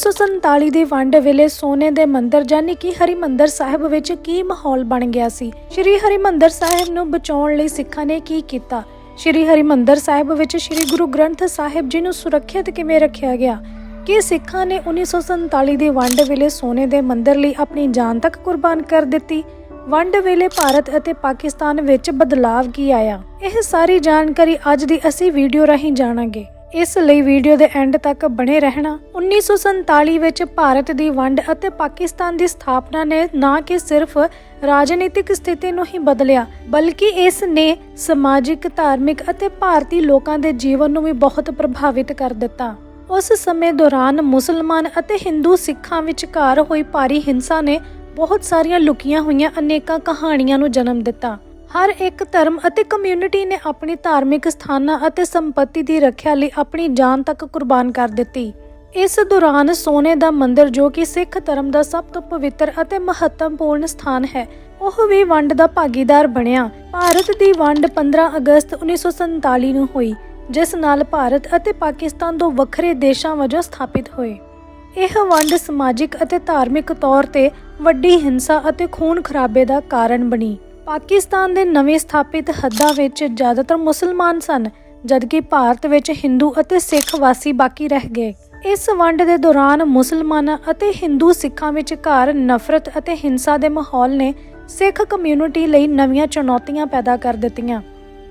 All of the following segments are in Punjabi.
1947 ਦੀ ਵੰਡ ਵੇਲੇ ਸੋਨੇ ਦੇ ਮੰਦਿਰ ਜਾਨੀ ਕਿ ਹਰਿਮੰਦਰ ਸਾਹਿਬ ਵਿੱਚ ਕੀ ਮਾਹੌਲ ਬਣ ਗਿਆ ਸੀ? ਸ਼੍ਰੀ ਹਰਿਮੰਦਰ ਸਾਹਿਬ ਨੂੰ ਬਚਾਉਣ ਲਈ ਸਿੱਖਾਂ ਨੇ ਕੀ ਕੀਤਾ? ਸ਼੍ਰੀ ਹਰਿਮੰਦਰ ਸਾਹਿਬ ਵਿੱਚ ਸ਼੍ਰੀ ਗੁਰੂ ਗ੍ਰੰਥ ਸਾਹਿਬ ਜੀ ਨੂੰ ਸੁਰੱਖਿਅਤ ਕਿਵੇਂ ਰੱਖਿਆ ਗਿਆ? ਕਿ ਸਿੱਖਾਂ ਨੇ 1947 ਦੀ ਵੰਡ ਵੇਲੇ ਸੋਨੇ ਦੇ ਮੰਦਿਰ ਲਈ ਆਪਣੀ ਜਾਨ ਤੱਕ ਕੁਰਬਾਨ ਕਰ ਦਿੱਤੀ? ਵੰਡ ਵੇਲੇ ਭਾਰਤ ਅਤੇ ਪਾਕਿਸਤਾਨ ਵਿੱਚ ਬਦਲਾਵ ਕੀ ਆਇਆ? ਇਹ ਸਾਰੀ ਜਾਣਕਾਰੀ ਅੱਜ ਦੀ ਅਸੀਂ ਵੀਡੀਓ ਰਾਹੀਂ ਜਾਣਾਂਗੇ। ਇਸ ਲਈ ਵੀਡੀਓ ਦੇ ਐਂਡ ਤੱਕ ਬਣੇ ਰਹਿਣਾ। 1947 ਵਿੱਚ ਭਾਰਤ ਦੀ ਵੰਡ ਅਤੇ ਪਾਕਿਸਤਾਨ ਦੀ ਸਥਾਪਨਾ ਨੇ ਨਾ ਕਿ ਸਿਰਫ ਰਾਜਨੀਤਿਕ ਸਥਿਤੀ ਨੂੰ ਹੀ ਬਦਲਿਆ, ਬਲਕਿ ਇਸ ਨੇ ਸਮਾਜਿਕ, ਧਾਰਮਿਕ ਅਤੇ ਭਾਰਤੀ ਲੋਕਾਂ ਦੇ ਜੀਵਨ ਨੂੰ ਵੀ ਬਹੁਤ ਪ੍ਰਭਾਵਿਤ ਕਰ ਦਿੱਤਾ। ਉਸ ਸਮੇਂ ਦੌਰਾਨ ਮੁਸਲਮਾਨ ਅਤੇ ਹਿੰਦੂ ਸਿੱਖਾਂ ਵਿਚਕਾਰ ਹੋਈ ਭਾਰੀ ਹਿੰਸਾ ਨੇ ਬਹੁਤ ਸਾਰੀਆਂ ਲੁਕੀਆਂ ਹੋਈਆਂ ਅਨੇਕਾਂ ਕਹਾਣੀਆਂ ਨੂੰ ਜਨਮ ਦਿੱਤਾ। ਹਰ ਇੱਕ ਧਰਮ ਅਤੇ ਕਮਿਊਨਿਟੀ ਨੇ ਆਪਣੀ ਧਾਰਮਿਕ ਸਥਾਨਾਂ ਅਤੇ ਸੰਪਤੀ ਦੀ ਰੱਖਿਆ ਲਈ ਆਪਣੀ ਜਾਨ ਤੱਕ ਕੁਰਬਾਨ ਕਰ ਦਿੱਤੀ। ਇਸ ਦੌਰਾਨ ਸੋਨੇ ਦਾ ਮੰਦਿਰ ਜੋ ਕਿ ਸਿੱਖ ਧਰਮ ਦਾ ਸਭ ਤੋਂ ਪਵਿੱਤਰ ਅਤੇ ਮਹੱਤਵਪੂਰਨ ਸਥਾਨ ਹੈ, ਉਹ ਵੀ ਵੰਡ ਦਾ ਭਾਗੀਦਾਰ ਬਣਿਆ। ਭਾਰਤ ਦੀ ਵੰਡ 15 ਅਗਸਤ 1947 ਨੂੰ ਹੋਈ, ਜਿਸ ਨਾਲ ਭਾਰਤ ਅਤੇ ਪਾਕਿਸਤਾਨ ਦੋ ਵੱਖਰੇ ਦੇਸ਼ਾਂ ਵਜੋਂ ਸਥਾਪਿਤ ਹੋਏ। ਇਹ ਵੰਡ ਸਮਾਜਿਕ ਅਤੇ ਧਾਰਮਿਕ ਤੌਰ ਤੇ ਵੱਡੀ ਹਿੰਸਾ ਅਤੇ ਖੂਨ ਖਰਾਬੇ ਦਾ ਕਾਰਨ ਬਣੀ। ਪਾਕਿਸਤਾਨ ਦੇ ਨਵੇਂ ਸਥਾਪਿਤ ਹੱਦਾਂ ਵਿੱਚ ਜ਼ਿਆਦਾਤਰ ਮੁਸਲਮਾਨ ਸਨ, ਜਦਕਿ ਭਾਰਤ ਵਿੱਚ ਹਿੰਦੂ ਅਤੇ ਸਿੱਖ ਵਾਸੀ ਬਾਕੀ ਰਹਿ ਗਏ। ਇਸ ਵੰਡ ਦੇ ਦੌਰਾਨ ਮੁਸਲਮਾਨਾਂ ਅਤੇ ਹਿੰਦੂ ਸਿੱਖਾਂ ਵਿਚਕਾਰ ਨਫ਼ਰਤ ਅਤੇ ਹਿੰਸਾ ਦੇ ਮਾਹੌਲ ਨੇ ਸਿੱਖ ਕਮਿਊਨਿਟੀ ਲਈ ਨਵੀਆਂ ਚੁਣੌਤੀਆਂ ਪੈਦਾ ਕਰ ਦਿੱਤੀਆਂ।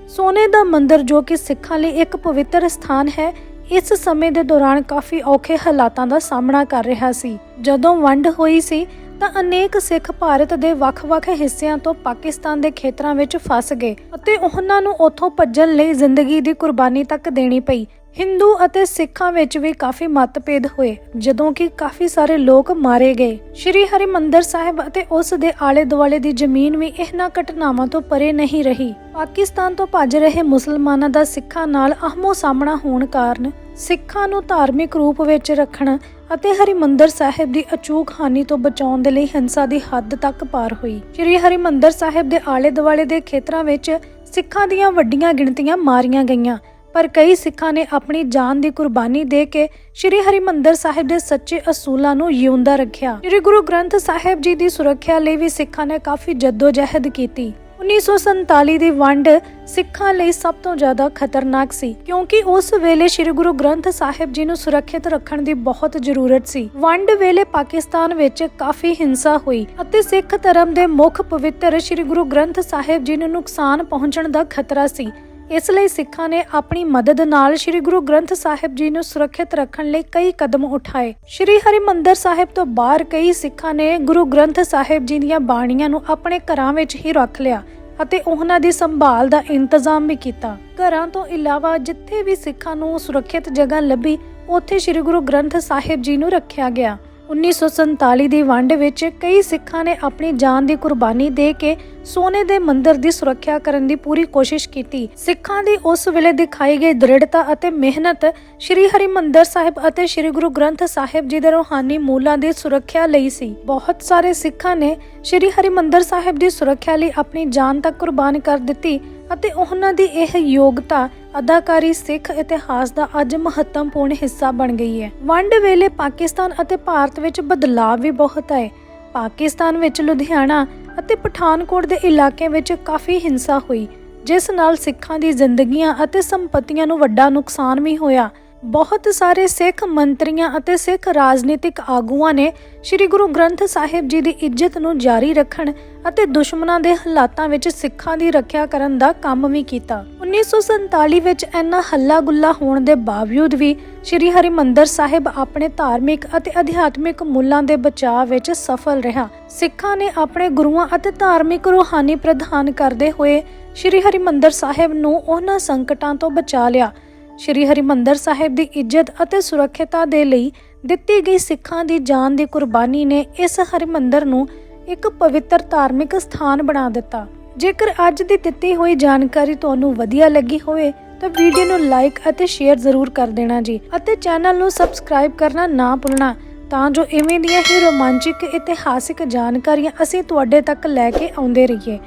ਸੋਨੇ ਦਾ ਮੰਦਿਰ ਜੋ ਕਿ ਸਿੱਖਾਂ ਲਈ ਇੱਕ ਪਵਿੱਤਰ ਸਥਾਨ ਹੈ, ਇਸ ਸਮੇਂ ਦੇ ਦੌਰਾਨ ਕਾਫੀ ਔਖੇ ਹਾਲਾਤਾਂ ਦਾ ਸਾਹਮਣਾ ਕਰ ਰਿਹਾ ਸੀ। ਜਦੋਂ ਵੰਡ ਹੋਈ ਸੀ ਤਾਂ ਅਨੇਕ ਸਿੱਖ ਭਾਰਤ ਦੇ ਵੱਖ-ਵੱਖ ਹਿੱਸਿਆਂ ਤੋਂ ਪਾਕਿਸਤਾਨ ਦੇ ਖੇਤਰਾਂ ਵਿੱਚ ਫਸ ਗਏ ਅਤੇ ਉਹਨਾਂ ਨੂੰ ਉੱਥੋਂ ਭੱਜਣ ਲਈ ਜ਼ਿੰਦਗੀ ਦੀ ਕੁਰਬਾਨੀ ਤੱਕ ਦੇਣੀ ਪਈ। ਹਿੰਦੂ ਅਤੇ ਸਿੱਖਾਂ ਵਿੱਚ ਵੀ ਕਾਫੀ ਮਤਭੇਦ ਹੋਏ, ਜਦੋਂ ਕਿ ਕਾਫੀ ਸਾਰੇ ਲੋਕ ਮਾਰੇ ਗਏ। ਸ਼੍ਰੀ ਹਰਿਮੰਦਰ ਸਾਹਿਬ ਅਤੇ ਉਸ ਦੇ ਆਲੇ-ਦੁਆਲੇ ਦੀ ਜ਼ਮੀਨ ਵੀ ਇਹਨਾਂ ਘਟਨਾਵਾਂ ਤੋਂ ਪਰੇ ਨਹੀਂ ਰਹੀ। ਪਾਕਿਸਤਾਨ ਤੋਂ ਭੱਜ ਰਹੇ ਮੁਸਲਮਾਨਾਂ ਦਾ ਸਿੱਖਾਂ ਨਾਲ ਆਹਮੋ ਸਾਹਮਣਾ ਹੋਣ ਕਾਰਨ ਸਿੱਖਾਂ ਨੂੰ ਧਾਰਮਿਕ ਰੂਪ ਵਿੱਚ ਰੱਖਣ ਅਤੇ ਹਰਿਮੰਦਰ ਸਾਹਿਬ ਦੀ ਅਚੂਕ ਹਾਨੀ ਤੋਂ ਬਚਾਉਣ ਦੇ ਲਈ ਹਿੰਸਾ ਦੀ ਹੱਦ ਤੱਕ ਪਾਰ ਹੋਈ। ਸ਼੍ਰੀ ਹਰਿਮੰਦਰ ਸਾਹਿਬ ਦੇ ਆਲੇ-ਦੁਆਲੇ ਦੇ ਖੇਤਰਾਂ ਵਿੱਚ ਸਿੱਖਾਂ ਦੀਆਂ ਵੱਡੀਆਂ ਗਿਣਤੀਆਂ ਮਾਰੀਆਂ ਗਈਆਂ, ਪਰ ਕਈ ਸਿੱਖਾਂ ਨੇ ਆਪਣੀ ਜਾਨ ਦੀ ਕੁਰਬਾਨੀ ਦੇ ਕੇ ਸ਼੍ਰੀ ਹਰਿਮੰਦਰ ਸਾਹਿਬ ਦੇ ਸੱਚੇ ਅਸੂਲਾਂ ਨੂੰ ਜਿਉਂਦਾ ਰੱਖਿਆ। ਸ਼੍ਰੀ ਗੁਰੂ ਗ੍ਰੰਥ ਸਾਹਿਬ ਜੀ ਦੀ ਸੁਰੱਖਿਆ ਲਈ ਵੀ ਸਿੱਖਾਂ ਨੇ ਕਾਫੀ ਜਦੋਜਹਿਦ ਕੀਤੀ। 1947 ਦੀ ਵੰਡ ਸਿੱਖਾਂ ਲਈ ਸਭ ਤੋਂ ਜ਼ਿਆਦਾ ਖਤਰਨਾਕ ਸੀ, ਕਿਉਂਕਿ ਉਸ ਵੇਲੇ ਸ੍ਰੀ ਗੁਰੂ ਗ੍ਰੰਥ ਸਾਹਿਬ ਜੀ ਨੂੰ ਸੁਰੱਖਿਅਤ ਰੱਖਣ ਦੀ ਬਹੁਤ ਜ਼ਰੂਰਤ ਸੀ। ਵੰਡ ਵੇਲੇ ਪਾਕਿਸਤਾਨ ਵਿੱਚ ਕਾਫੀ ਹਿੰਸਾ ਹੋਈ ਅਤੇ ਸਿੱਖ ਧਰਮ ਦੇ ਮੁੱਖ ਪਵਿੱਤਰ ਸ੍ਰੀ ਗੁਰੂ ਗ੍ਰੰਥ ਸਾਹਿਬ ਜੀ ਨੂੰ ਨੁਕਸਾਨ ਪਹੁੰਚਣ ਦਾ ਖਤਰਾ ਸੀ। ਇਸ ਲਈ ਸਿੱਖਾਂ ਨੇ ਆਪਣੀ ਮਦਦ ਨਾਲ ਸ੍ਰੀ ਗੁਰੂ ਗ੍ਰੰਥ ਸਾਹਿਬ ਜੀ ਨੂੰ ਸੁਰੱਖਿਅਤ ਰੱਖਣ ਲਈ ਕਈ ਕਦਮ ਉਠਾਏ। ਸ੍ਰੀ ਹਰਿਮੰਦਰ ਸਾਹਿਬ ਤੋਂ ਬਾਹਰ ਕਈ ਸਿੱਖਾਂ ਨੇ ਗੁਰੂ ਗ੍ਰੰਥ ਸਾਹਿਬ ਜੀ ਦੀਆਂ ਬਾਣੀਆਂ ਨੂੰ ਆਪਣੇ ਘਰਾਂ ਵਿੱਚ ਹੀ ਰੱਖ ਲਿਆ ਅਤੇ ਉਹਨਾਂ ਦੀ ਸੰਭਾਲ ਦਾ ਇੰਤਜ਼ਾਮ ਵੀ ਕੀਤਾ। ਘਰਾਂ ਤੋਂ ਇਲਾਵਾ ਜਿੱਥੇ ਵੀ ਸਿੱਖਾਂ ਨੂੰ ਸੁਰੱਖਿਅਤ ਜਗ੍ਹਾ ਲੱਭੀ, ਉੱਥੇ ਸ੍ਰੀ ਗੁਰੂ ਗ੍ਰੰਥ ਸਾਹਿਬ ਜੀ ਨੂੰ ਰੱਖਿਆ ਗਿਆ। 1947 ਦੀ ਵੰਡ ਵਿੱਚ ਕਈ ਸਿੱਖਾਂ ਨੇ ਆਪਣੀ ਜਾਨ ਦੀ ਕੁਰਬਾਨੀ ਦੇ ਕੇ ਸੋਨੇ ਦੇ ਮੰਦਿਰ ਦੀ ਸੁਰੱਖਿਆ ਕਰਨ ਦੀ ਪੂਰੀ ਕੋਸ਼ਿਸ਼ ਕੀਤੀ। ਸਿੱਖਾਂ ਦੀ ਉਸ ਵੇਲੇ ਦਿਖਾਈ ਗਈ ਦ੍ਰਿੜਤਾ ਅਤੇ ਮਿਹਨਤ ਸ੍ਰੀ ਹਰਿਮੰਦਰ ਸਾਹਿਬ ਅਤੇ ਸ੍ਰੀ ਗੁਰੂ ਗ੍ਰੰਥ ਸਾਹਿਬ ਜੀ ਦੇ ਰੂਹਾਨੀ ਮੂਲਾਂ ਦੀ ਸੁਰੱਖਿਆ ਲਈ ਸੀ। ਬਹੁਤ ਸਾਰੇ ਸਿੱਖਾਂ ਨੇ ਸ੍ਰੀ ਹਰਿਮੰਦਰ ਸਾਹਿਬ ਦੀ ਸੁਰੱਖਿਆ ਲਈ ਆਪਣੀ ਜਾਨ ਤੱਕ ਕੁਰਬਾਨ ਕਰ ਦਿੱਤੀ ਅਤੇ ਉਹਨਾਂ ਦੀ ਇਹ ਯੋਗਤਾ ਅਦਾਕਾਰੀ ਸਿੱਖ ਇਤਿਹਾਸ ਦਾ ਅੱਜ ਮਹੱਤਵਪੂਰਨ ਹਿੱਸਾ ਬਣ ਗਈ ਹੈ। ਵੰਡ ਵੇਲੇ ਪਾਕਿਸਤਾਨ ਅਤੇ ਭਾਰਤ ਵਿੱਚ ਬਦਲਾਅ ਵੀ ਬਹੁਤ ਆਏ। ਪਾਕਿਸਤਾਨ ਵਿੱਚ ਲੁਧਿਆਣਾ ਅਤੇ ਪਠਾਨਕੋਟ ਦੇ ਇਲਾਕੇ ਵਿੱਚ ਕਾਫੀ ਹਿੰਸਾ ਹੋਈ, ਜਿਸ ਨਾਲ ਸਿੱਖਾਂ ਦੀ ਜ਼ਿੰਦਗੀਆਂ ਅਤੇ ਸੰਪਤੀਆਂ ਨੂੰ ਵੱਡਾ ਨੁਕਸਾਨ ਵੀ ਹੋਇਆ। ਬਹੁਤ ਸਾਰੇ ਸਿੱਖ ਮੰਤਰੀਆਂ ਅਤੇ ਸਿੱਖ ਰਾਜਨੀਤਿਕ ਆਗੂਆਂ ਨੇ ਸ੍ਰੀ ਗੁਰੂ ਗ੍ਰੰਥ ਸਾਹਿਬ ਜੀ ਦੀ ਇੱਜ਼ਤ ਨੂੰ ਜਾਰੀ ਰੱਖਣ ਅਤੇ ਦੁਸ਼ਮਣਾਂ ਦੇ ਹਾਲਾਤਾਂ ਵਿੱਚ ਸਿੱਖਾਂ ਦੀ ਰੱਖਿਆ ਕਰਨ ਦਾ ਕੰਮ ਵੀ ਕੀਤਾ। 1947 ਵਿੱਚ ਇੰਨਾ ਹੱਲਾ ਗੁੱਲਾ ਹੋਣ ਦੇ ਬਾਵਜੂਦ ਵੀ ਸ੍ਰੀ ਹਰਿਮੰਦਰ ਸਾਹਿਬ ਆਪਣੇ ਧਾਰਮਿਕ ਅਤੇ ਅਧਿਆਤਮਿਕ ਮੁੱਲਾਂ ਦੇ ਬਚਾਅ ਵਿੱਚ ਸਫਲ ਰਿਹਾ। ਸਿੱਖਾਂ ਨੇ ਆਪਣੇ ਗੁਰੂਆਂ ਅਤੇ ਧਾਰਮਿਕ ਰੂਹਾਨੀ ਪ੍ਰਧਾਨ ਕਰਦੇ ਹੋਏ ਸ੍ਰੀ ਹਰਿਮੰਦਰ ਸਾਹਿਬ ਨੂੰ ਉਹਨਾਂ ਸੰਕਟਾਂ ਤੋਂ ਬਚਾ ਲਿਆ। ਸ਼੍ਰੀ ਹਰਿਮੰਦਰ ਸਾਹਿਬ ਦੀ ਇੱਜ਼ਤ ਅਤੇ ਸੁਰੱਖਿਅਤਾ ਦੇ ਲਈ ਦਿੱਤੀ ਗਈ ਸਿੱਖਾਂ ਦੀ ਜਾਨ ਦੀ ਕੁਰਬਾਨੀ ਨੇ ਇਸ ਹਰਿਮੰਦਰ ਨੂੰ ਇੱਕ ਪਵਿੱਤਰ ਧਾਰਮਿਕ ਸਥਾਨ ਬਣਾ ਦਿੱਤਾ। ਜੇਕਰ ਅੱਜ ਦੀ ਦਿੱਤੀ ਹੋਈ ਜਾਣਕਾਰੀ ਤੁਹਾਨੂੰ ਵਧੀਆ ਲੱਗੀ ਹੋਵੇ, ਤਾਂ ਵੀਡੀਓ ਨੂੰ ਲਾਈਕ ਅਤੇ ਸ਼ੇਅਰ ਜ਼ਰੂਰ ਕਰ ਦੇਣਾ ਜੀ ਅਤੇ ਚੈਨਲ ਨੂੰ ਸਬਸਕ੍ਰਾਈਬ ਕਰਨਾ ਨਾ ਭੁੱਲਣਾ, ਤਾਂ ਜੋ ਇਵੇਂ ਦੀਆਂ ਹੀ ਰੋਮਾਂਚਿਕ, ਇਤਿਹਾਸਿਕ ਜਾਣਕਾਰੀਆਂ ਅਸੀਂ ਤੁਹਾਡੇ ਤੱਕ ਲੈ ਕੇ ਆਉਂਦੇ ਰਹੀਏ।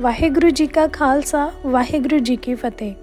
ਵਾਹਿਗੁਰੂ ਜੀ ਕਾ ਖਾਲਸਾ, ਵਾਹਿਗੁਰੂ ਜੀ ਕੀ ਫਤਿਹ।